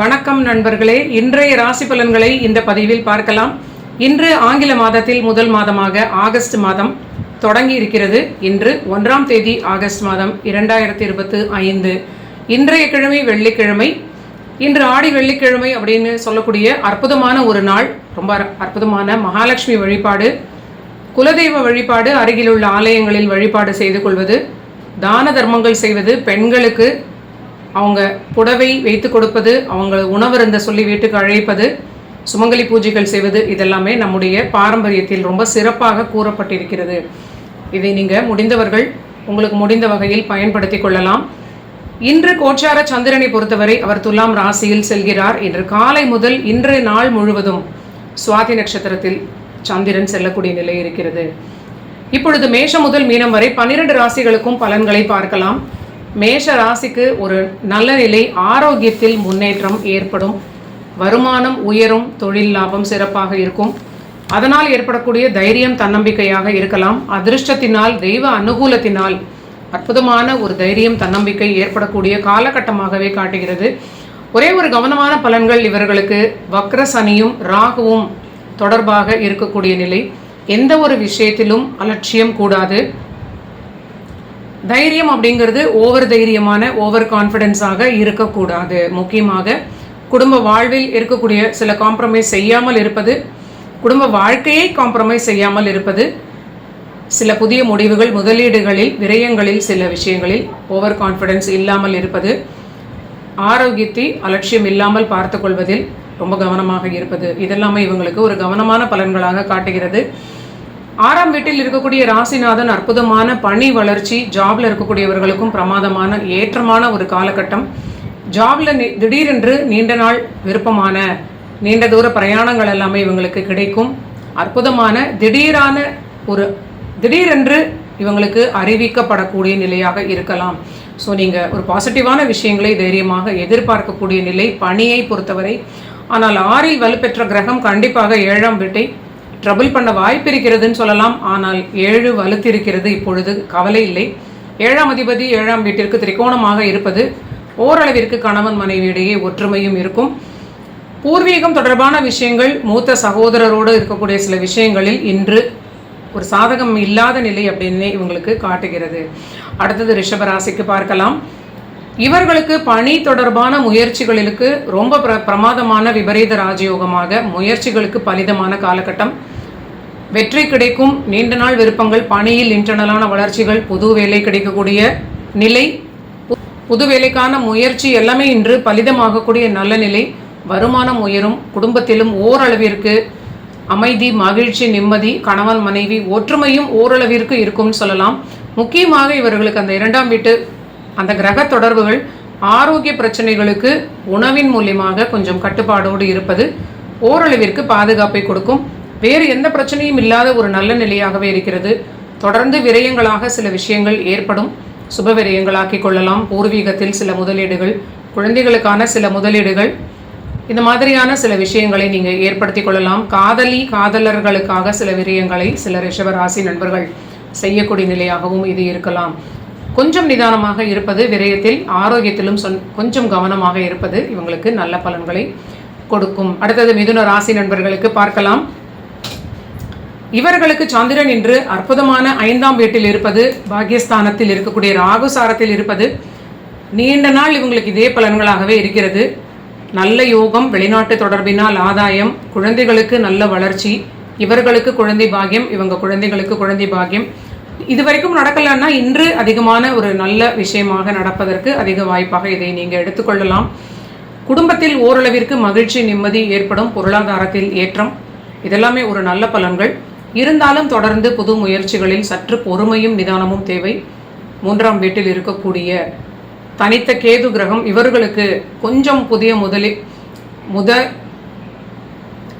வணக்கம் நண்பர்களே. இன்றைய ராசி பலன்களை இந்த பதிவில் பார்க்கலாம். இன்று ஆங்கில மாதத்தில் முதல் மாதமாக ஆகஸ்ட் மாதம் தொடங்கி இருக்கிறது. இன்று ஒன்றாம் தேதி ஆகஸ்ட் மாதம் இரண்டாயிரத்தி இருபத்து ஐந்து. இன்றைய கிழமை வெள்ளிக்கிழமை. இன்று ஆடி வெள்ளிக்கிழமை அப்படின்னு சொல்லக்கூடிய அற்புதமான ஒரு நாள். ரொம்ப அற்புதமான மகாலட்சுமி வழிபாடு குலதெய்வ வழிபாடு அருகிலுள்ள ஆலயங்களில் வழிபாடு செய்து கொள்வது தான தர்மங்கள் செய்வது பெண்களுக்கு அவங்க புடவை வைத்து கொடுப்பது அவங்க உணவருந்த சொல்லி வீட்டுக்கு அழைப்பது சுமங்கலி பூஜைகள் செய்வது இதெல்லாமே நம்முடைய பாரம்பரியத்தில் ரொம்ப சிறப்பாக கூறப்பட்டிருக்கிறது. இதை நீங்கள் முடிந்தவர்கள் உங்களுக்கு முடிந்த வகையில் பயன்படுத்தி கொள்ளலாம். இன்று கோச்சார சந்திரனை பொறுத்தவரை அவர் துலாம் ராசியில் செல்கிறார். இன்று காலை முதல் இன்று நாள் முழுவதும் சுவாதி நட்சத்திரத்தில் சந்திரன் செல்லக்கூடிய நிலை இருக்கிறது. இப்பொழுது மேஷம் முதல் மீனம் வரை பன்னிரண்டு ராசிகளுக்கும் பலன்களை பார்க்கலாம். மேஷ ராசிக்கு ஒரு நல்ல நிலை. ஆரோக்கியத்தில் முன்னேற்றம் ஏற்படும். வருமானம் உயரும். தொழில் லாபம் சிறப்பாக இருக்கும். அதனால் ஏற்படக்கூடிய தைரியம் தன்னம்பிக்கையாக இருக்கலாம். அதிர்ஷ்டத்தினால் தெய்வ அனுகூலத்தினால் அற்புதமான ஒரு தைரியம் தன்னம்பிக்கை ஏற்படக்கூடிய காலகட்டமாகவே காட்டுகிறது. ஒரே ஒரு கவனமான பலன்கள் இவர்களுக்கு வக்ர சனியும் ராகுவும் தொடர்பாக இருக்கக்கூடிய நிலை. எந்த ஒரு விஷயத்திலும் அலட்சியம் கூடாது. தைரியம் அப்படிங்கிறது ஓவர் தைரியமான ஓவர் கான்ஃபிடென்ஸாக இருக்கக்கூடாது. முக்கியமாக குடும்ப வாழ்வில் இருக்கக்கூடிய சில காம்ப்ரமைஸ் செய்யாமல் இருப்பது குடும்ப வாழ்க்கையை காம்ப்ரமைஸ் செய்யாமல் இருப்பது சில புதிய முடிவுகள் முதலீடுகளில் விரயங்களில் சில விஷயங்களில் ஓவர் கான்ஃபிடென்ஸ் இல்லாமல் இருப்பது ஆரோக்கியத்தை அலட்சியம் இல்லாமல் பார்த்து கொள்வதில் ரொம்ப கவனமாக இருப்பது. இதெல்லாமே இவங்களுக்கு ஒரு கவனமான பலன்களாக காட்டுகிறது. ஆறாம் வீட்டில் இருக்கக்கூடிய ராசிநாதன் அற்புதமான பணி வளர்ச்சி ஜாப்ல இருக்கக்கூடியவர்களுக்கும் பிரமாதமான ஏற்றமான ஒரு காலகட்டம். ஜாப்ல திடீரென்று நீண்ட நாள் விருப்பமான நீண்ட தூர பிரயாணங்கள் எல்லாமே இவங்களுக்கு கிடைக்கும். அற்புதமான திடீரான ஒரு திடீரென்று இவங்களுக்கு அறிவிக்கப்படக்கூடிய நிலையாக இருக்கலாம். ஸோ நீங்கள் ஒரு பாசிட்டிவான விஷயங்களை தைரியமாக எதிர்பார்க்கக்கூடிய நிலை பணியை பொறுத்தவரை. ஆனால் ஆறில் வலுப்பெற்ற கிரகம் கண்டிப்பாக ஏழாம் வீட்டை ட்ரபிள் பண்ண வாய்ப்பு இருக்கிறதுன்னு சொல்லலாம். ஆனால் ஏழு வலுத்திருக்கிறது இப்பொழுது கவலை இல்லை. ஏழாம் அதிபதி ஏழாம் வீட்டிற்கு திரிகோணமாக இருப்பது ஓரளவிற்கு கணவன் மனைவியிடையே ஒற்றுமையும் இருக்கும். பூர்வீகம் தொடர்பான விஷயங்கள் மூத்த சகோதரரோடு இருக்கக்கூடிய சில விஷயங்களில் இன்று ஒரு சாதகம் இல்லாத நிலை அப்படின்னு இவங்களுக்கு காட்டுகிறது. அடுத்தது ரிஷபராசிக்கு பார்க்கலாம். இவர்களுக்கு பணி தொடர்பான முயற்சிகளுக்கு ரொம்ப பிர பிரமாதமான விபரீத ராஜயோகமாக முயற்சிகளுக்கு பலிதமான காலகட்டம். வெற்றி கிடைக்கும். நீண்ட நாள் விருப்பங்கள் பணியில் இன்டர்னலான வளர்ச்சிகள் புது வேலை கிடைக்கக்கூடிய நிலை பு- புது வேலைக்கான முயற்சி எல்லாமே இன்று பலிதமாகக்கூடிய நல்ல நிலை. வருமானம் உயரும். குடும்பத்திலும் ஓரளவிற்கு அமைதி மகிழ்ச்சி நிம்மதி கணவன் மனைவி ஒற்றுமையும் ஓரளவிற்கு இருக்கும்னு சொல்லலாம். முக்கியமாக இவர்களுக்கு அந்த இரண்டாம் வீட்டு அந்த கிரக தொடர்புகள் ஆரோக்கிய பிரச்சனைகளுக்கு உணவின் மூலியமாக கொஞ்சம் கட்டுப்பாடோடு இருப்பது ஓரளவிற்கு பாதுகாப்பை கொடுக்கும். வேறு எந்த பிரச்சனையும் இல்லாத ஒரு நல்ல நிலையாகவே இருக்கிறது. தொடர்ந்து விரயங்களாக சில விஷயங்கள் ஏற்படும். சுப விரயங்களாக்கி கொள்ளலாம். பூர்வீகத்தில் சில முதலீடுகள் குழந்தைகளுக்கான சில முதலீடுகள். இந்த மாதிரியான சில விஷயங்களை நீங்கள் ஏற்படுத்தி கொள்ளலாம். காதலி காதலர்களுக்காக சில விரயங்களை சில ரிஷபராசி நண்பர்கள் செய்யக்கூடிய நிலையாகவும் இது இருக்கலாம். கொஞ்சம் நிதானமாக இருப்பது விரயத்தில் ஆரோக்கியத்திலும் சொன் கொஞ்சம் கவனமாக இருப்பது இவங்களுக்கு நல்ல பலன்களை கொடுக்கும். அடுத்தது மிதுன ராசி நண்பர்களுக்கு பார்க்கலாம். இவர்களுக்கு சந்திரன் இன்று அற்புதமான ஐந்தாம் வீட்டில் இருப்பது பாக்கியஸ்தானத்தில் இருக்கக்கூடிய ராகு சாரத்தில் இருப்பது. நீண்ட நாள் இவங்களுக்கு இதே பலன்களாகவே இருக்கிறது. நல்ல யோகம் வெளிநாட்டு தொடர்பினால் ஆதாயம் குழந்தைகளுக்கு நல்ல வளர்ச்சி இவர்களுக்கு குழந்தை பாக்கியம் இவங்க குழந்தைகளுக்கு குழந்தை பாக்கியம். இது வரைக்கும் நடக்கலைன்னா இன்று அதிகமான ஒரு நல்ல விஷயமாக நடப்பதற்கு அதிக வாய்ப்பாக இதை நீங்கள் எடுத்துக்கொள்ளலாம். குடும்பத்தில் ஓரளவிற்கு மகிழ்ச்சி நிம்மதி ஏற்படும் பொருளாதாரத்தில் ஏற்றம். இதெல்லாமே ஒரு நல்ல பலன்கள். இருந்தாலும் தொடர்ந்து புது முயற்சிகளில் சற்று பொறுமையும் நிதானமும் தேவை. மூன்றாம் வீட்டில் இருக்கக்கூடிய தனித்த கேது கிரகம் இவர்களுக்கு கொஞ்சம் புதிய முதலில் முத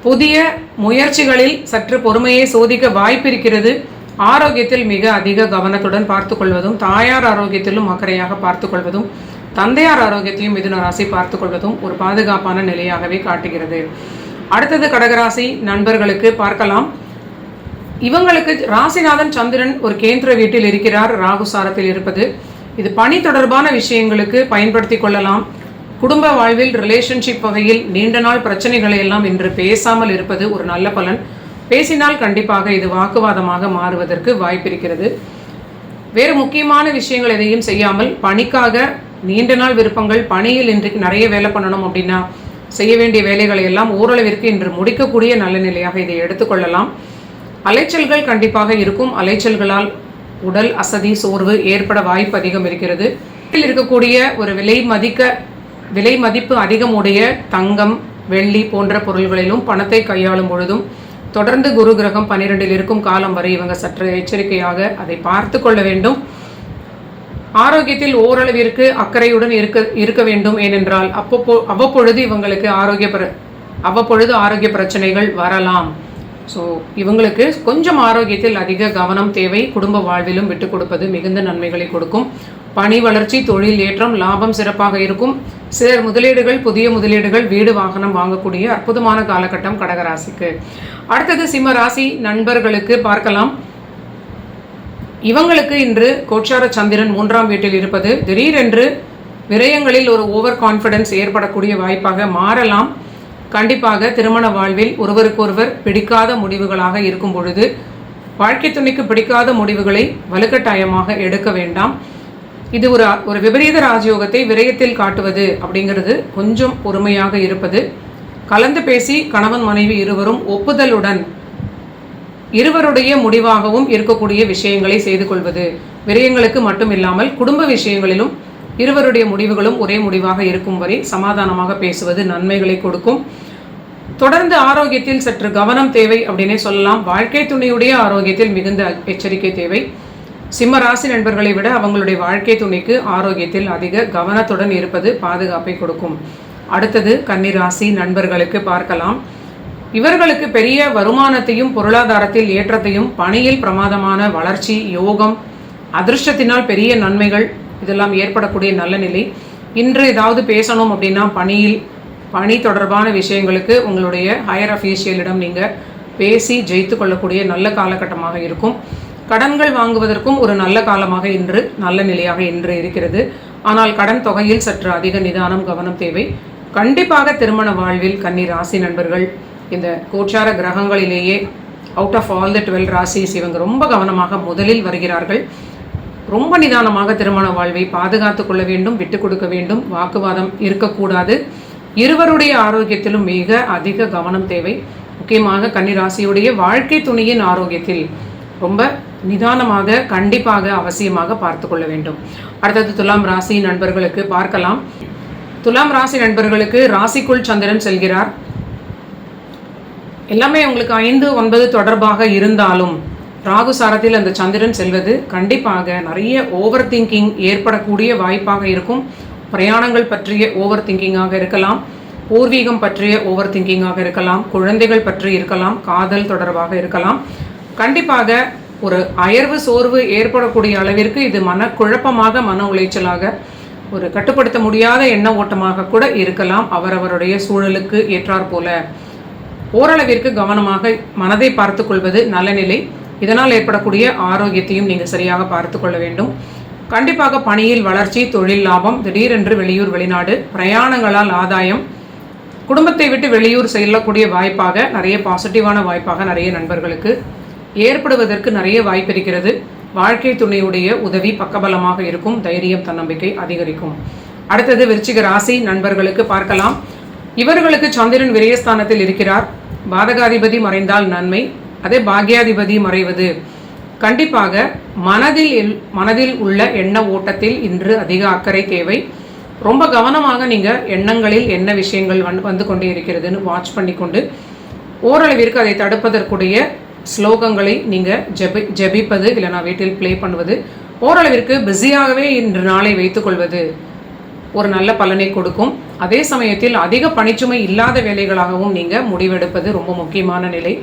புதிய முயற்சிகளில் சற்று பொறுமையை சோதிக்க வாய்ப்பிருக்கிறது. ஆரோக்கியத்தில் மிக அதிக கவனத்துடன் பார்த்துக்கொள்வதும் தாயார் ஆரோக்கியத்திலும் அக்கறையாக பார்த்துக்கொள்வதும் தந்தையார் ஆரோக்கியத்தையும் மிதுன ராசி பார்த்துக்கொள்வதும் ஒரு பாதுகாப்பான நிலையாகவே காட்டுகிறது. அடுத்தது கடகராசி. நண்பர்களுக்கு பார்க்கலாம். இவங்களுக்கு ராசிநாதன் சந்திரன் ஒரு கேந்திர வீட்டில் இருக்கிறார். ராகு சாரத்தில் இருப்பது. இது பணி தொடர்பான விஷயங்களுக்கு பயன்படுத்தி கொள்ளலாம். குடும்ப வாழ்வில் ரிலேஷன்ஷிப் வகையில் நீண்ட நாள் பிரச்சனைகளை எல்லாம் இன்று பேசாமல் இருப்பது ஒரு நல்ல பலன். பேசினால் கண்டிப்பாக இது வாக்குவாதமாக மாறுவதற்கு வாய்ப்பிருக்கிறது வேறு முக்கியமான விஷயங்கள் எதையும் செய்யாமல் பணிக்காக நீண்ட நாள் விருப்பங்கள் பணியில் இன்றைக்கு நிறைய வேலை பண்ணணும் அப்படின்னா செய்ய வேண்டிய வேலைகளை எல்லாம் ஓரளவிற்கு இன்று முடிக்கக்கூடிய நல்ல நிலையாக இதை எடுத்துக்கொள்ளலாம் அலைச்சல்கள் கண்டிப்பாக இருக்கும். அலைச்சல்களால் உடல் அசதி சோர்வு ஏற்பட வாய்ப்பு அதிகம் இருக்கிறது. வீட்டில் இருக்கக்கூடிய ஒரு விலை மதிக்க விலை மதிப்பு அதிகமுடைய தங்கம் வெள்ளி போன்ற பொருள்களிலும் பணத்தை கையாளும் பொழுதும் தொடர்ந்து குரு கிரகம் பன்னிரெண்டில் இருக்கும் காலம் வரை இவங்க சற்று எச்சரிக்கையாக அதை பார்த்து கொள்ள வேண்டும். ஆரோக்கியத்தில் ஓரளவிற்கு அக்கறையுடன் இருக்க இருக்க வேண்டும். ஏனென்றால் அப்பப்போ அவ்வப்பொழுது இவங்களுக்கு ஆரோக்கிய பிர அவ்வப்பொழுது ஆரோக்கிய பிரச்சனைகள் வரலாம். ஸோ இவங்களுக்கு கொஞ்சம் ஆரோக்கியத்தில் அதிக கவனம் தேவை. குடும்ப வாழ்விலும் விட்டு கொடுப்பது மிகுந்த நன்மைகளை கொடுக்கும். பணி வளர்ச்சி தொழில் ஏற்றம் லாபம் சிறப்பாக இருக்கும். சிலர் முதலீடுகள் புதிய முதலீடுகள் வீடு வாகனம் வாங்கக்கூடிய அற்புதமான காலகட்டம் கடகராசிக்கு. அடுத்தது சிம்ம ராசி நண்பர்களுக்கு பார்க்கலாம். இவங்களுக்கு இன்று கோச்சார சந்திரன் மூன்றாம் வீட்டில் இருப்பது. திடீரென்று விரயங்களில் ஒரு ஓவர் கான்ஃபிடன்ஸ் ஏற்படக்கூடிய வாய்ப்பாக மாறலாம். கண்டிப்பாக திருமண வாழ்வில் ஒருவருக்கொருவர் பிடிக்காத முடிவுகளாக இருக்கும் பொழுது வாழ்க்கை துணைக்கு பிடிக்காத முடிவுகளை வலுக்கட்டாயமாக எடுக்க வேண்டாம். இது ஒரு ஒரு விபரீத ராஜயோகத்தை விரயத்தில் காட்டுவது அப்படிங்கிறது கொஞ்சம் பொறுமையாக இருப்பது. கலந்து பேசி கணவன் மனைவி இருவரும் ஒப்புதலுடன் இருவருடைய முடிவாகவும் இருக்கக்கூடிய விஷயங்களை செய்து கொள்வது. விரயங்களுக்கு மட்டும் இல்லாமல் குடும்ப விஷயங்களிலும் இருவருடைய முடிவுகளும் ஒரே முடிவாக இருக்கும் வரை சமாதானமாக பேசுவது நன்மைகளை கொடுக்கும். தொடர்ந்து ஆரோக்கியத்தில் சற்று கவனம் தேவை அப்படின்னே சொல்லலாம். வாழ்க்கை துணையுடைய ஆரோக்கியத்தில் மிகுந்த எச்சரிக்கை தேவை. சிம்ம ராசி நண்பர்களை விட அவங்களுடைய வாழ்க்கை துணைக்கு ஆரோக்கியத்தில் அதிக கவனத்துடன் இருப்பது பாதுகாப்பை கொடுக்கும். அடுத்தது கன்னிராசி நண்பர்களுக்கு பார்க்கலாம். இவர்களுக்கு பெரிய வருமானத்தையும் பொருளாதாரத்தில் ஏற்றத்தையும் பணியில் பிரமாதமான வளர்ச்சி யோகம் அதிர்ஷ்டத்தினால் பெரிய நன்மைகள் இதெல்லாம் ஏற்படக்கூடிய நல்ல நிலை. இன்று ஏதாவது பேசணும் அப்படின்னா பணியில் பணி தொடர்பான விஷயங்களுக்கு உங்களுடைய ஹையர் அஃபீஷியலிடம் நீங்கள் பேசி ஜெயித்து கொள்ளக்கூடிய நல்ல காலகட்டமாக இருக்கும். கடன்கள் வாங்குவதற்கும் ஒரு நல்ல காலமாக இன்று நல்ல நிலையாக இன்று இருக்கிறது. ஆனால் கடன் தொகையில் சற்று அதிக நிதானம் கவனம் தேவை. கண்டிப்பாக திருமண வாழ்வில் கன்னி ராசி நண்பர்கள் இந்த கோச்சார கிரகங்களிலேயே out of all the twelve rasis இவங்க ரொம்ப கவனமாக முதலில் வருகிறார்கள். ரொம்ப நிதானமாக திருமண வாழ்வை பாதுகாத்து கொள்ள வேண்டும் விட்டு கொடுக்க வேண்டும். வாக்குவாதம் இருக்கக்கூடாது. இருவருடைய ஆரோக்கியத்திலும் மிக அதிக கவனம் தேவை. முக்கியமாக கன்னிராசியுடைய வாழ்க்கை துணையின் ஆரோக்கியத்தில் ரொம்ப நிதானமாக கண்டிப்பாக அவசியமாக பார்த்து கொள்ள வேண்டும். அடுத்தது துலாம் ராசி நண்பர்களுக்கு பார்க்கலாம். துலாம் ராசி நண்பர்களுக்கு ராசிக்குள் சந்திரன் செல்கிறார். எல்லாமே உங்களுக்கு ஐந்து ஒன்பது தொடர்பாக இருந்தாலும் ராகு சாரத்தில் அந்த சந்திரன் செல்வது கண்டிப்பாக நிறைய ஓவர் திங்கிங் ஏற்படக்கூடிய வாய்ப்பாக இருக்கும். பிரயாணங்கள் பற்றிய ஓவர் திங்கிங்காக இருக்கலாம். பூர்வீகம் பற்றிய ஓவர் திங்கிங்காக இருக்கலாம். குழந்தைகள் பற்றி இருக்கலாம். காதல் தொடர்பாக இருக்கலாம். கண்டிப்பாக ஒரு அயர்வு சோர்வு ஏற்படக்கூடிய அளவிற்கு இது மனக்குழப்பமாக மன உளைச்சலாக ஒரு கட்டுப்படுத்த முடியாத எண்ண ஓட்டமாக கூட இருக்கலாம். அவரவருடைய சூழலுக்கு ஏற்றாற்போல. ஓரளவிற்கு கவனமாக மனதை பார்த்து கொள்வது நல்ல நிலை. இதனால் ஏற்படக்கூடிய ஆரோக்கியத்தையும் நீங்கள் சரியாக பார்த்து கொள்ள வேண்டும். கண்டிப்பாக பணியில் வளர்ச்சி தொழில் லாபம் திடீரென்று வெளியூர் வெளிநாடு பிரயாணங்களால் ஆதாயம் குடும்பத்தை விட்டு வெளியூர் செல்லக்கூடிய வாய்ப்பாக நிறைய பாசிட்டிவான வாய்ப்பாக நிறைய நண்பர்களுக்கு ஏற்படுவதற்கு நிறைய வாய்ப்பு இருக்கிறது. வாழ்க்கை துணையுடைய உதவி பக்கபலமாக இருக்கும். தைரியம் தன்னம்பிக்கை அதிகரிக்கும். அடுத்தது விருச்சிக ராசி நண்பர்களுக்கு பார்க்கலாம். இவர்களுக்கு சந்திரன் விரயஸ்தானத்தில் இருக்கிறார். பாதகாதிபதி மறைந்தால் நன்மை. அதே பாக்யாதிபதி மறைவது. கண்டிப்பாக மனதில் எல்- மனதில் உள்ள எண்ண ஓட்டத்தில் இன்று அதிக அக்கறை தேவை. ரொம்ப கவனமாக நீங்கள் எண்ணங்களில் என்ன விஷயங்கள் வந்து வந்து கொண்டே இருக்கிறதுன்னு வாட்ச் பண்ணி கொண்டு ஓரளவிற்கு அதை தடுப்பதற்குடைய ஸ்லோகங்களை நீங்கள் ஜெபி ஜெபிப்பது இல்லைனா வீட்டில் ப்ளே பண்ணுவது ஓரளவிற்கு பிஸியாகவே இன்று நாளை வைத்துக்கொள்வது ஒரு நல்ல பலனை கொடுக்கும். அதே சமயத்தில் அதிக பணிச்சுமை இல்லாத வேலைகளாகவும் நீங்கள் முடிவெடுப்பது ரொம்ப முக்கியமான நிலை.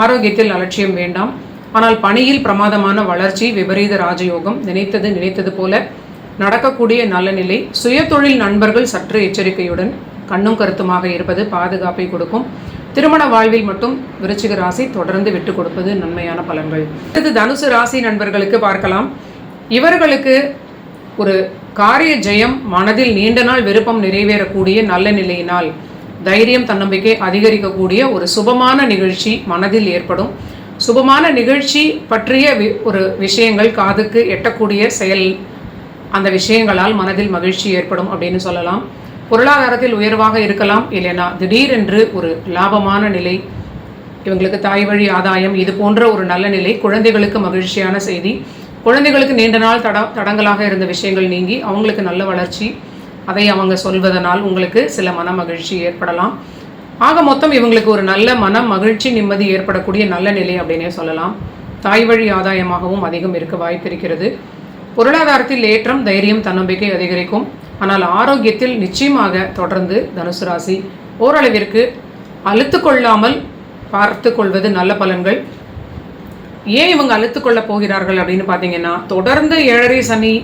ஆரோக்கியத்தில் அலட்சியம் வேண்டாம். ஆனால் பணியில் பிரமாதமான வளர்ச்சி விபரீத ராஜயோகம் நினைத்தது நினைத்தது போல நடக்கக்கூடிய நல்ல நிலை சுயதொழில் நண்பர்கள் சற்று எச்சரிக்கையுடன் கண்ணும் கருத்துமாக இருப்பது பாதுகாப்பை கொடுக்கும். திருமண வாழ்வில் மட்டும் விருச்சிக ராசி தொடர்ந்து விட்டு கொடுப்பது நன்மையான பலன்கள். அடுத்து தனுசு ராசி நண்பர்களுக்கு பார்க்கலாம். இவர்களுக்கு ஒரு காரிய ஜெயம் மனதில் நீண்ட நாள் விருப்பம் நிறைவேறக்கூடிய நல்ல நிலையினால் தைரியம் தன்னம்பிக்கை அதிகரிக்கக்கூடிய ஒரு சுபமான நிகழ்ச்சி மனதில் ஏற்படும். சுபமான நிகழ்ச்சி பற்றிய ஒரு விஷயங்கள் காதுக்கு எட்டக்கூடிய செயல் அந்த விஷயங்களால் மனதில் மகிழ்ச்சி ஏற்படும் அப்படின்னு சொல்லலாம். பொருளாதாரத்தில் உயர்வாக இருக்கலாம் இல்லைனா திடீரென்று ஒரு லாபமான நிலை இவங்களுக்கு தாய் வழி ஆதாயம் இது போன்ற ஒரு நல்ல நிலை குழந்தைகளுக்கு மகிழ்ச்சியான செய்தி. குழந்தைகளுக்கு நீண்ட நாள் தட தடங்களாக இருந்த விஷயங்கள் நீங்கி அவங்களுக்கு நல்ல வளர்ச்சி. அதை அவங்க சொல்வதனால் உங்களுக்கு சில மன மகிழ்ச்சி ஏற்படலாம். ஆக மொத்தம் இவங்களுக்கு ஒரு நல்ல மன மகிழ்ச்சி நிம்மதி ஏற்படக்கூடிய நல்ல நிலை அப்படின்னே சொல்லலாம். தாய் வழி ஆதாயமாகவும் அதிகம் இருக்க வாய்ப்பு இருக்கிறது பொருளாதாரத்தில் ஏற்றம் தைரியம் தன்னம்பிக்கை அதிகரிக்கும். ஆனால் ஆரோக்கியத்தில் நிச்சயமாக தொடர்ந்து தனுசு ராசி ஓரளவிற்கு அழுத்து கொள்ளாமல் பார்த்து கொள்வது நல்ல பலன்கள். ஏன் இவங்க அழுத்து கொள்ள போகிறார்கள் அப்படின்னு பார்த்தீங்கன்னா தொடர்ந்து ஏழரை சனி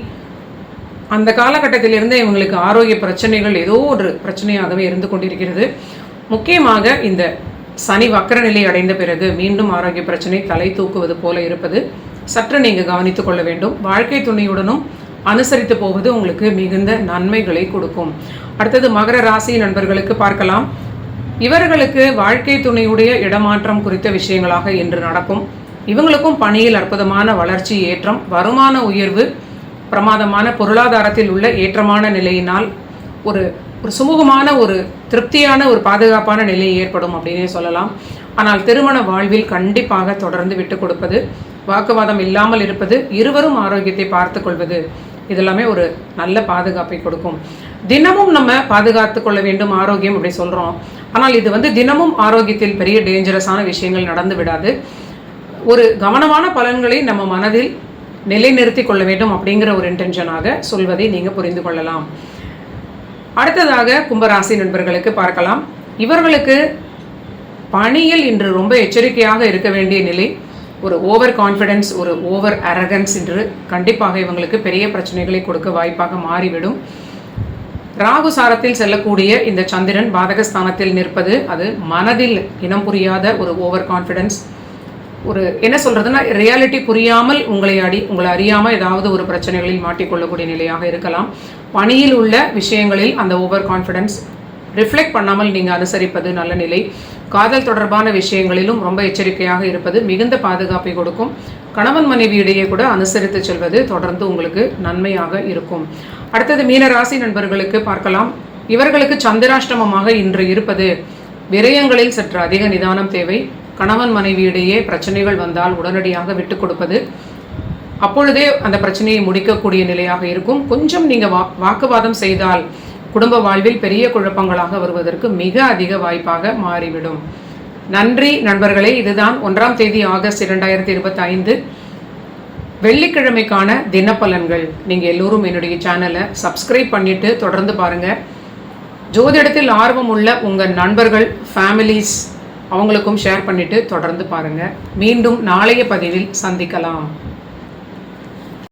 அந்த காலகட்டத்திலிருந்து இவங்களுக்கு ஆரோக்கிய பிரச்சனைகள் ஏதோ ஒரு பிரச்சனையாகவே இருந்து கொண்டிருக்கிறது. முக்கியமாக இந்த சனி வக்கர நிலை அடைந்த பிறகு மீண்டும் ஆரோக்கிய பிரச்சனை தலை தூக்குவது போல இருப்பது சற்று நீங்கள் கவனித்துக் கொள்ள வேண்டும். வாழ்க்கை துணையுடனும் அனுசரித்து போவது உங்களுக்கு மிகுந்த நன்மைகளை கொடுக்கும். அடுத்தது மகர ராசி நண்பர்களுக்கு பார்க்கலாம். இவர்களுக்கு வாழ்க்கை துணையுடைய இடமாற்றம் குறித்த விஷயங்களாக இன்று நடக்கும். இவங்களுக்கும் பணியில் அற்புதமான வளர்ச்சி ஏற்றம் வருமான உயர்வு பிரமாதமான பொருளாதாரத்தில் உள்ள ஏற்றமான நிலையினால் ஒரு ஒரு சுமூகமான ஒரு திருப்தியான ஒரு பாதுகாப்பான நிலை ஏற்படும் அப்படின்னே சொல்லலாம். ஆனால் திருமண வாழ்வில் கண்டிப்பாக தொடர்ந்து விட்டு கொடுப்பது வாக்குவாதம் இல்லாமல் இருப்பது இருவரும் ஆரோக்கியத்தை பார்த்து கொள்வது இதெல்லாமே ஒரு நல்ல பாதுகாப்பை கொடுக்கும். தினமும் நம்ம பாதுகாத்து கொள்ள வேண்டும் ஆரோக்கியம் அப்படி சொல்கிறோம் ஆனால் இது வந்து தினமும் ஆரோக்கியத்தில் பெரிய டேஞ்சரஸான விஷயங்கள் நடந்து விடாது. ஒரு கவனமான பலன்களை நம்ம மனதில் நிலைநிறுத்தி கொள்ள வேண்டும் அப்படிங்கிற ஒரு இன்டென்ஷனாக சொல்வதை நீங்கள் புரிந்து கொள்ளலாம். அடுத்ததாக கும்பராசி நண்பர்களுக்கு பார்க்கலாம். இவர்களுக்கு பணியில் இன்று ரொம்ப எச்சரிக்கையாக இருக்க வேண்டிய நிலை ஒரு ஓவர் கான்ஃபிடென்ஸ் ஒரு ஓவர் அரகன்ஸ் என்று கண்டிப்பாக இவங்களுக்கு பெரிய பிரச்சனைகளை கொடுக்க வாய்ப்பாக மாறிவிடும். ராகு சாரத்தில் செல்லக்கூடிய இந்த சந்திரன் பாதகஸ்தானத்தில் நிற்பது அது மனதில் இனம் புரியாத ஒரு ஓவர் கான்ஃபிடென்ஸ் ஒரு என்ன சொல்கிறதுனா ரியாலிட்டி புரியாமல் உங்களை அடி உங்களை அறியாமல் ஏதாவது ஒரு பிரச்சனைகளில் மாட்டிக்கொள்ளக்கூடிய நிலையாக இருக்கலாம். பணியில் உள்ள விஷயங்களில் அந்த ஓவர் கான்ஃபிடென்ஸ் ரிஃப்ளெக்ட் பண்ணாமல் நீங்கள் அனுசரிப்பது நல்ல நிலை. காதல் தொடர்பான விஷயங்களிலும் ரொம்ப எச்சரிக்கையாக இருப்பது மிகுந்த பாதுகாப்பை கொடுக்கும். கணவன் மனைவி இடையே கூட அனுசரித்து செல்வது தொடர்ந்து உங்களுக்கு நன்மையாக இருக்கும். அடுத்தது மீனராசி நண்பர்களுக்கு பார்க்கலாம். இவர்களுக்கு சந்திராஷ்டமமாக இன்று இருப்பது விரயங்களில் சற்று அதிக நிதானம் தேவை. கணவன் மனைவியிடையே பிரச்சனைகள் வந்தால் உடனடியாக விட்டு கொடுப்பது அப்பொழுதே அந்த பிரச்சனையை முடிக்கக்கூடிய நிலையாக இருக்கும். கொஞ்சம் நீங்கள் வா வாக்குவாதம் செய்தால் குடும்ப வாழ்வில் பெரிய குழப்பங்களாக வருவதற்கு மிக அதிக வாய்ப்பாக மாறிவிடும். நன்றி நண்பர்களே இதுதான் ஒன்றாம் தேதி ஆகஸ்ட் இரண்டாயிரத்தி இருபத்தி ஐந்து வெள்ளிக்கிழமைக்கான தினப்பலன்கள். நீங்கள் எல்லோரும் என்னுடைய சேனலை சப்ஸ்கிரைப் பண்ணிவிட்டு தொடர்ந்து பாருங்கள் ஜோதிடத்தில் ஆர்வம் உள்ள உங்கள் நண்பர்கள் ஃபேமிலிஸ் அவங்களுக்கும் ஷேர் பண்ணிவிட்டு தொடர்ந்து பாருங்கள் மீண்டும் நாளைய பதிவில் சந்திக்கலாம்.